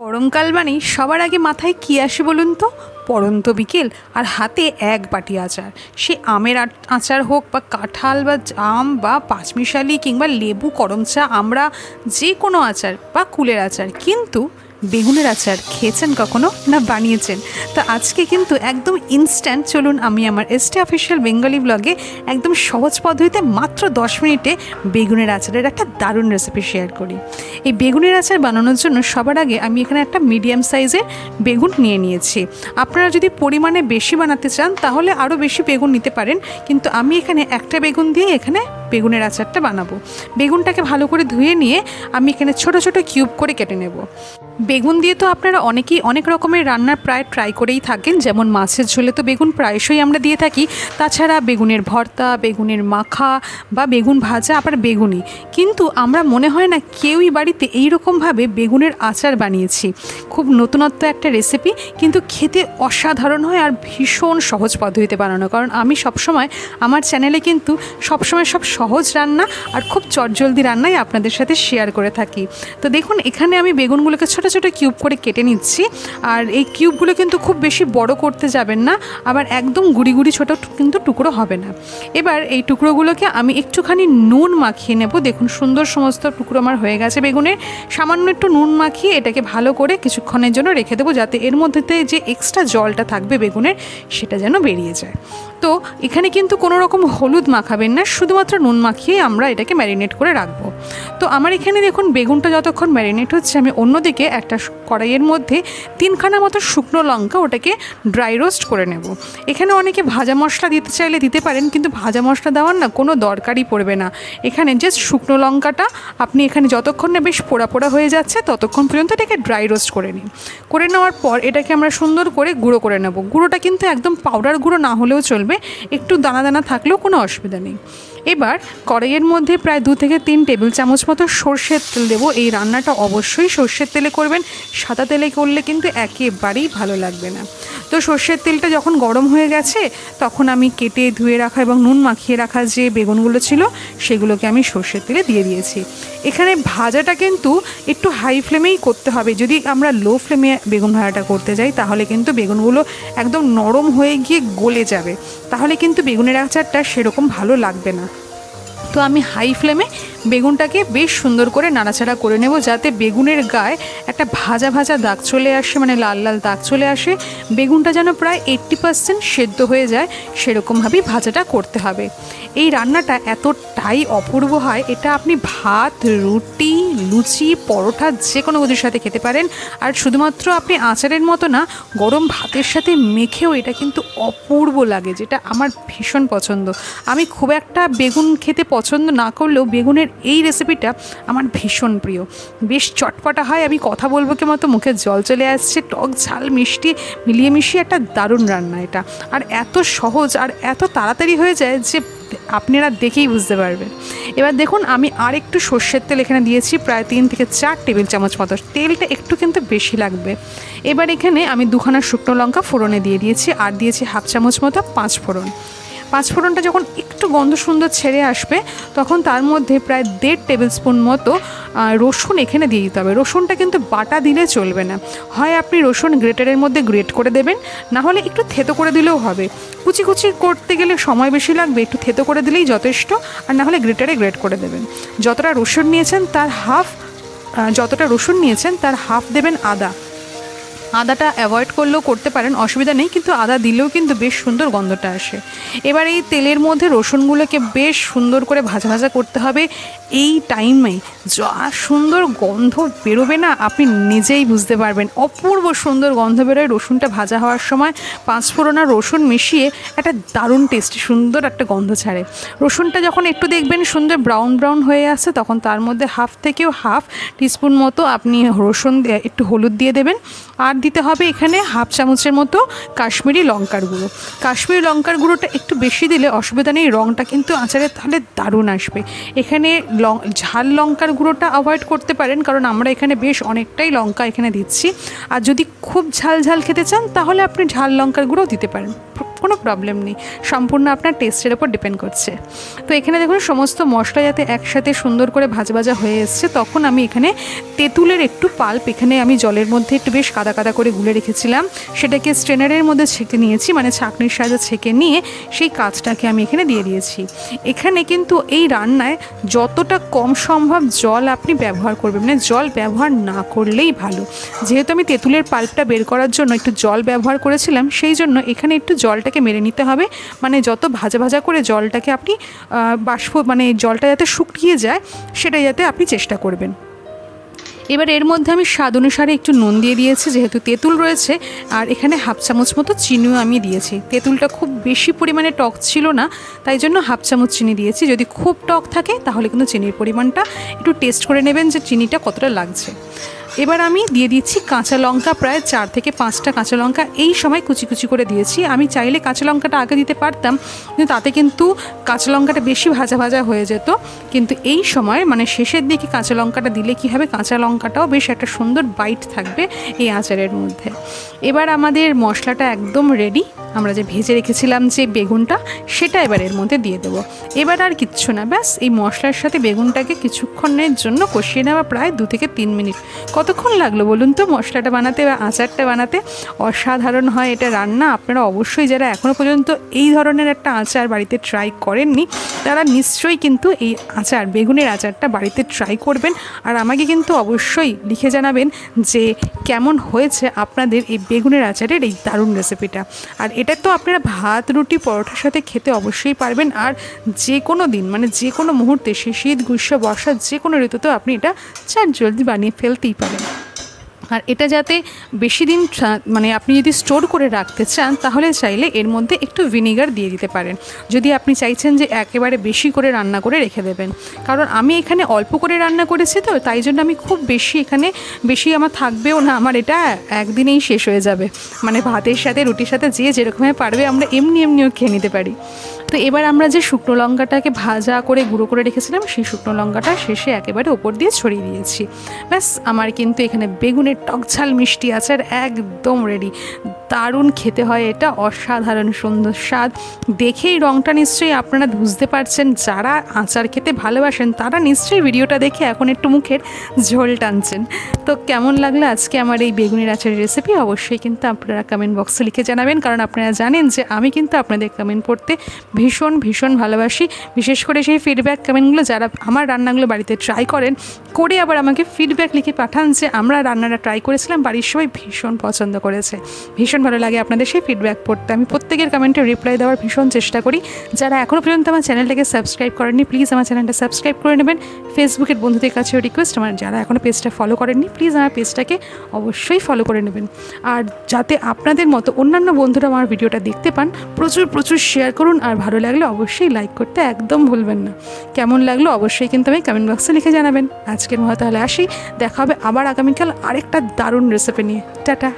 গরমকাল মানেই সবার আগে মাথায় কি আসে বলুন তো? পড়ন্ত বিকেল আর হাতে এক বাটি আচার। সে আমের আচার হোক বা কাঁঠাল বা আম বা পাঁচমিশালি কিংবা লেবু করম চা, আমরা যে কোনো আচার বা কুলের আচার। কিন্তু বেগুনের আচার খেয়েছেন কখনো? না, বানিয়েছেন। তো আজকে কিন্তু একদম ইনস্ট্যান্ট চলুন আমি আমার এসটি অফিসিয়াল বেঙ্গলি ব্লগে একদম সহজ পদ্ধতিতে মাত্র দশ মিনিটে বেগুনের আচারের একটা দারুণ রেসিপি শেয়ার করি। এই বেগুনের আচার বানানোর জন্য সবার আগে আমি এখানে একটা মিডিয়াম সাইজের বেগুন নিয়ে নিয়েছি। আপনারা যদি পরিমাণে বেশি বানাতে চান, তাহলে আরও বেশি বেগুন নিতে পারেন। কিন্তু আমি এখানে একটা বেগুন দিয়ে এখানে বেগুনের আচারটা বানাবো। বেগুনটাকে ভালো করে ধুয়ে নিয়ে আমি এখানে ছোট ছোট কিউব করে কেটে নেব। বেগুন দিয়ে তো আপনারা অনেকেই অনেক রকমের রান্নার প্রায় ট্রাই করেই থাকেন, যেমন মাছের ঝোলে তো বেগুন প্রায়শই আমরা দিয়ে থাকি। তাছাড়া বেগুনের ভর্তা, বেগুনের মাখা বা বেগুন ভাজা আবার বেগুনি। কিন্তু আমরা মনে হয় না কেউই বাড়িতে এই রকমভাবে বেগুনের আচার বানিয়েছি। খুব নতুনত্ব একটা রেসিপি কিন্তু খেতে অসাধারণ হয় আর ভীষণ সহজ পদ্ধতিতে বানানো। কারণ আমি সবসময়, আমার চ্যানেলে কিন্তু সবসময় সব সহজ রান্না আর খুব চটজলদি রান্নাই আপনাদের সাথে শেয়ার করে থাকি। তো দেখুন, এখানে আমি বেগুনগুলোকে ছোটো ছোটো কিউব করে কেটে নিচ্ছি। আর এই কিউবগুলো কিন্তু খুব বেশি বড় করতে যাবেন না, আবার একদম গুড়ি গুড়ি ছোটো কিন্তু টুকরো হবে না। এবার এই টুকরোগুলোকে আমি একটুখানি নুন মাখিয়ে নেব। দেখুন, সুন্দর সমস্ত টুকরো আমার হয়ে গেছে বেগুনের। সামান্য একটু নুন মাখিয়ে এটাকে ভালো করে কিছুক্ষণের জন্য রেখে দেবো, যাতে এর মধ্যেতে যে এক্সট্রা জলটা থাকবে বেগুনের, সেটা যেন বেরিয়ে যায়। তো এখানে কিন্তু কোনো রকম হলুদ মাখাবেন না, শুধুমাত্র নুন মাখিয়ে আমরা এটাকে ম্যারিনেট করে রাখব। তো আমার এখানে দেখুন, বেগুনটা যতক্ষণ ম্যারিনেট হচ্ছে, আমি অন্যদিকে একটা কড়াইয়ের মধ্যে তিনখানা মতো শুকনো লঙ্কা ওটাকে ড্রাই রোস্ট করে নেব। এখানে অনেকে ভাজা মশলা দিতে চাইলে দিতে পারেন, কিন্তু ভাজা মশলা দেওয়ার না কোনো দরকারই পড়বে না। এখানে জাস্ট শুকনো লঙ্কাটা আপনি এখানে যতক্ষণ না বেশ পোড়া পোড়া হয়ে যাচ্ছে, ততক্ষণ পর্যন্ত এটাকে ড্রাই রোস্ট করে নিন। করে নেওয়ার পর এটাকে আমরা সুন্দর করে গুঁড়ো করে নেব। গুঁড়োটা কিন্তু একদম পাউডার গুঁড়ো না হলেও চলবে, একটু দানা দানা থাকলেও কোনো অসুবিধা নেই। এবার কড়াইয়ের মধ্যে প্রায় দু থেকে তিন টেবিল চামচ মতো সর্ষের তেল দেবো। এই রান্নাটা অবশ্যই সর্ষের তেলে করবেন। সাদা তেলে করলে কিন্তু একেবারেই ভালো লাগবে না। তো সর্ষের তেলটা যখন গরম হয়ে গেছে, তখন আমি কেটে ধুয়ে রাখা এবং নুন মাখিয়ে রাখা যে বেগুনগুলো ছিল, সেগুলোকে আমি সর্ষের তেলে দিয়ে দিয়েছি। এখানে ভাজাটা কিন্তু একটু হাই ফ্লেমেই করতে হবে। যদি আমরা লো ফ্লেমে বেগুন ভাজাটা করতে যাই, তাহলে কিন্তু বেগুনগুলো একদম নরম হয়ে গিয়ে গলে যাবে। তাহলে কিন্তু বেগুনের আচারটা সেরকম ভালো লাগবে না। তো আমি হাই ফ্লেমে বেগুনটাকে বেশ সুন্দর করে নাড়াচাড়া করে নেব যাতে বেগুনের গায়ে একটা ভাজা ভাজা দাগ চলে আসে মানে লাল লাল দাগ চলে আসে। বেগুনটা যেন প্রায় এইট্টি পার্সেন্ট সেদ্ধ হয়ে যায়, সেরকমভাবেই ভাজাটা করতে হবে। এই রান্নাটা এতটাই অপূর্ব হয়, এটা আপনি ভাত, রুটি, লুচি, পরোটা যে কোনো কিছুর সাথে খেতে পারেন। আর শুধুমাত্র আপনি আচারের মতো না, গরম ভাতের সাথে মেখেও এটা কিন্তু অপূর্ব লাগে, যেটা আমার ভীষণ পছন্দ। আমি খুব একটা বেগুন খেতে পছন্দ না করলেও বেগুনের এই রেসিপিটা আমার ভীষণ প্রিয়। বেশ চটপটা হয়, আমি কথা বলব কি মতো মুখে জল চলে আসছে, টক ঝাল, মিষ্টি মিলিয়ে মিশিয়ে একটা দারুণ রান্না এটা। আর এত সহজ আর এত তাড়াতাড়ি হয়ে যায় যে আপনারা দেখেই বুঝতে পারবেন। এবার দেখুন, আমি আর একটু সর্ষের তেল এখানে দিয়েছি, প্রায় তিন থেকে চার টেবিল চামচ মতো। তেলটা একটু কিন্তু বেশি লাগবে। এবার এখানে আমি দুখানা শুকনো লঙ্কা ফোড়নে দিয়ে দিয়েছি, আর দিয়েছি হাফ চামচ মতো পাঁচ ফোড়ন। পাঁচ ফোড়নটা যখন একটু গন্ধ সুন্দর ছেড়ে আসবে, তখন তার মধ্যে প্রায় দেড় টেবিল স্পুন মতো রসুন এখানে দিয়ে দিতে হবে। রসুনটা কিন্তু বাটা দিলে চলবে না। হয় আপনি রসুন গ্রেটারের মধ্যে গ্রেট করে দেবেন, না হলে একটু থেতো করে দিলেও হবে। কুচি কুচি করতে গেলে সময় বেশি লাগবে, একটু থেতো করে দিলেই যথেষ্ট, আর না হলে গ্রেটারে গ্রেট করে দেবেন। যতটা রসুন নিয়েছেন, তার হাফ যতটা রসুন নিয়েছেন, তার হাফ দেবেন আদা। আদাটা অ্যাভয়েড করলেও করতে পারেন, অসুবিধা নেই, কিন্তু আদা দিলেও কিন্তু বেশ সুন্দর গন্ধটা আসে। এবার এই তেলের মধ্যে রসুনগুলোকে বেশ সুন্দর করে ভাজা ভাজা করতে হবে। এই টাইমে যা সুন্দর গন্ধ বেরোবে না, আপনি নিজেই বুঝতে পারবেন। অপূর্ব সুন্দর গন্ধ বেরোয় রসুনটা ভাজা হওয়ার সময়। পাঁচফোড়ন আর রসুন মিশিয়ে একটা দারুণ টেস্টি সুন্দর একটা গন্ধ ছাড়ে। রসুনটা যখন একটু দেখবেন সুন্দর ব্রাউন ব্রাউন হয়ে আসছে তখন তার মধ্যে হাফ থেকেও হাফ টিস্পুন মতো আপনি রসুন একটু হলুদ দিয়ে দেবেন। আর দিতে হবে এখানে হাফ চামচের মতো কাশ্মীরি লঙ্কার গুঁড়ো। কাশ্মীরি লঙ্কার গুঁড়োটা একটু বেশি দিলে অসুবিধা নেই রঙটা কিন্তু আচারে তাহলে দারুণ আসবে। এখানে লং ঝাল লঙ্কার গুঁড়োটা অ্যাভয়েড করতে পারেন, কারণ আমরা এখানে বেশ অনেকটাই লঙ্কা এখানে দিচ্ছি। আর যদি খুব ঝাল ঝাল খেতে চান, তাহলে আপনি ঝাল লঙ্কার গুঁড়ো দিতে পারেন। কোনো প্রবলেম নেই। সম্পূর্ণ আপনার টেস্টের ওপর ডিপেন্ড করছে। তো এখানে দেখুন, সমস্ত মশলা যাতে একসাথে সুন্দর করে ভাজা ভাজা হয়ে এসছে, তখন আমি এখানে তেঁতুলের একটু পাল্প এখানে আমি জলের মধ্যে একটু বেশ কাদা কাদা করে গুলে রেখেছিলাম। সেটাকে স্ট্রেনারের মধ্যে ছেঁকে নিয়েছি মানে ছাঁকনির সাহায্যে ছেঁকে নিয়ে সেই কাজটাকে আমি এখানে দিয়ে দিয়েছি। এখানে কিন্তু এই রান্নায় যতটা কম সম্ভব জল আপনি ব্যবহার করবেন মানে জল ব্যবহার না করলেই ভালো। যেহেতু আমি তেঁতুলের পাল্পটা বের করার জন্য একটু জল ব্যবহার করেছিলাম, সেই জন্য এখানে একটু জলটাকে মেরে নিতে হবে। মানে যত ভাজা ভাজা করে জলটাকে আপনি বাষ্প মানে জলটা যাতে শুকিয়ে যায়, সেটা যাতে আপনি চেষ্টা করবেন। এবার এর মধ্যে আমি স্বাদ অনুসারে একটু নুন দিয়ে দিয়েছি, যেহেতু তেঁতুল রয়েছে, আর এখানে হাফ চামচ মতো চিনিও আমি দিয়েছি। তেঁতুলটা খুব বেশি পরিমাণে টক ছিল না, তাই জন্য হাফ চামচ চিনি দিয়েছি। যদি খুব টক থাকে, তাহলে কিন্তু চিনির পরিমাণটা একটু টেস্ট করে নেবেন যে চিনিটা কতটা লাগছে। এবার আমি দিয়ে দিচ্ছি কাঁচা লঙ্কা, প্রায় চার থেকে পাঁচটা কাঁচা লঙ্কা। এই সময় কুচি কুচি করে দিয়েছি। আমি চাইলে কাঁচা লঙ্কাটা আগে দিতে পারতাম, কিন্তু তাতে কিন্তু কাঁচা লঙ্কাটা বেশি ভাজা ভাজা হয়ে যেত। কিন্তু এই সময় মানে শেষের দিকে কাঁচা লঙ্কাটা দিলে কি হবে? কাঁচা লঙ্কাটাও বেশ একটা সুন্দর বাইট থাকবে এই আচারের মধ্যে। এবার আমাদের মশলাটা একদম রেডি আমরা যে ভেজে রেখেছিলাম যে বেগুনটা, সেটা এবার এর মধ্যে দিয়ে দেবো। এবার আর কিচ্ছু না, ব্যাস, এই মশলার সাথে বেগুনটাকে কিছুক্ষণের জন্য কষিয়ে নেওয়া প্রায় দু থেকে তিন মিনিট। কতক্ষণ লাগল বলুন তো মশলাটা বানাতে বা আচারটা বানাতে? অসাধারণ হয় এটা রান্না। আপনারা অবশ্যই যারা এখনও পর্যন্ত এই ধরনের একটা আচার বাড়িতে ট্রাই করেননি, তারা নিশ্চয়ই কিন্তু এই আচার, বেগুনের আচারটা বাড়িতে ট্রাই করবেন। আর আমাকে কিন্তু অবশ্যই লিখে জানাবেন যে কেমন হয়েছে আপনাদের এই বেগুনের আচারের এই দারুণ রেসিপিটা আর এটা তো আপনারা ভাত, রুটি, পরোটার সাথে খেতে অবশ্যই পারবেন। আর যে কোনো দিন মানে যে কোনো মুহূর্তে, সে শীত, গ্রীষ্ম, বর্ষা যে কোনো ঋতুতেও আপনি এটা চার জলদি বানিয়ে ফেলতেই পারেন। আর এটা যাতে বেশি দিন মানে আপনি যদি স্টোর করে রাখতে চান, তাহলে চাইলে এর মধ্যে একটু ভিনিগার দিয়ে দিতে পারেন। যদি আপনি চাইছেন যে একেবারে বেশি করে রান্না করে রেখে দেবেন। কারণ আমি এখানে অল্প করে রান্না করেছি তো, তাই জন্য আমি খুব বেশি এখানে, বেশি আমার থাকবেও না, আমার এটা একদিনেই শেষ হয়ে যাবে। মানে ভাতের সাথে, রুটির সাথে যে যেরকমভাবে পারবে, আমরা এমনি এমনিও খেয়ে নিতে পারি। তো এবার আমরা যে শুকনো লঙ্কাটাকে ভাজা করে গুঁড়ো করে রেখেছিলাম, সেই শুকনো লঙ্কাটা শেষে একেবারে ওপর দিয়ে ছড়িয়ে দিয়েছি। ব্যাস, আমার কিন্তু এখানে বেগুনের টকঝাল মিষ্টি আচার একদম রেডি দারুণ খেতে হয় এটা, অসাধারণ সুন্দর স্বাদ। দেখেই রঙটা নিশ্চয়ই আপনারা বুঝতে পারছেন, যারা আচার খেতে ভালোবাসেন, তারা নিশ্চয়ই ভিডিওটা দেখে এখন একটু মুখের ঝোল টানছেন। তো কেমন লাগল আজকে আমার এই বেগুনের আচারের রেসিপি অবশ্যই কিন্তু আপনারা কমেন্ট বক্সে লিখে জানাবেন, কারণ আপনারা জানেন যে আমি কিন্তু আপনাদের কমেন্ট পড়তে ভীষণ ভীষণ ভালোবাসি। বিশেষ করে সেই ফিডব্যাক কমেন্টগুলো যারা আমার রান্নাগুলো বাড়িতে ট্রাই করেন, করে আবার আমাকে ফিডব্যাক লিখে পাঠান যে, আমরা রান্নাটা ট্রাই করেছিলাম, বাড়ির সবাই ভীষণ পছন্দ করেছে। ভীষণ ভালো লাগে আপনাদের সেই ফিডব্যাক পড়তে। আমি প্রত্যেকের কমেন্টে রিপ্লাই দেওয়ার ভীষণ চেষ্টা করি। যারা এখনও পর্যন্ত আমার চ্যানেলটাকে সাবস্ক্রাইব করেননি প্লিজ আমার চ্যানেলটা সাবস্ক্রাইব করে নেবেন। ফেসবুকের বন্ধুদের কাছেও রিকোয়েস্ট আমার যারা এখনও পেজটা ফলো করেননি প্লিজ আমার পেজটাকে অবশ্যই ফলো করে নেবেন। আর যাতে আপনাদের মতো অন্যান্য বন্ধুরা আমার ভিডিওটা দেখতে পান, প্রচুর প্রচুর শেয়ার করুন আর ভালো লাগলে অবশ্যই লাইক করতে একদম ভুলবেন না। কেমন লাগল অবশ্যই কিন্তু আমি কমেন্ট বক্সে লিখে জানাবেন। আজকের মতো তাহলে আসি, দেখা হবে আবার আগামীকাল আরেকটা দারুণ রেসিপি নিয়ে। টাটা।